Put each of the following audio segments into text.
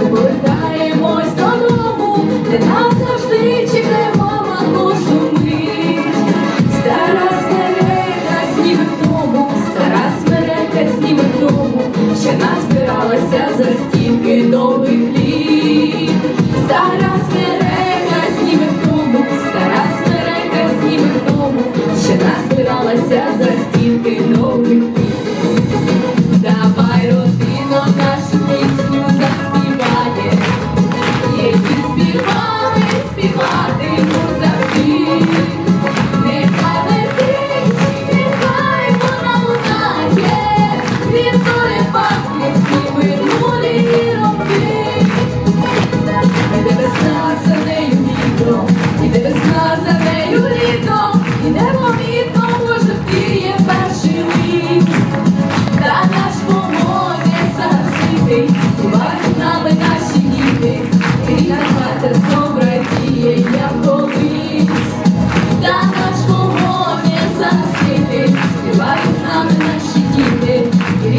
повертаємось додому, де нас завжди чекає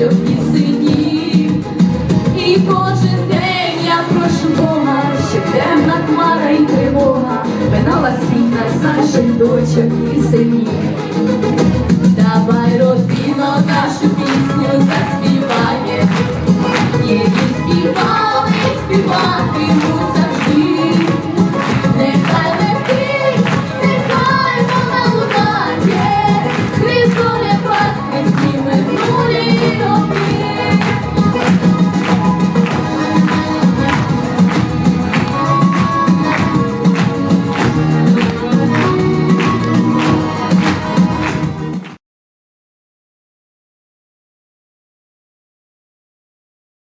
і кожен день я прошу Бога, щоб темна хмара і тривога минала світ на дочок і синів. Давай розбіно нашу пісню заспіває, її співали, співали.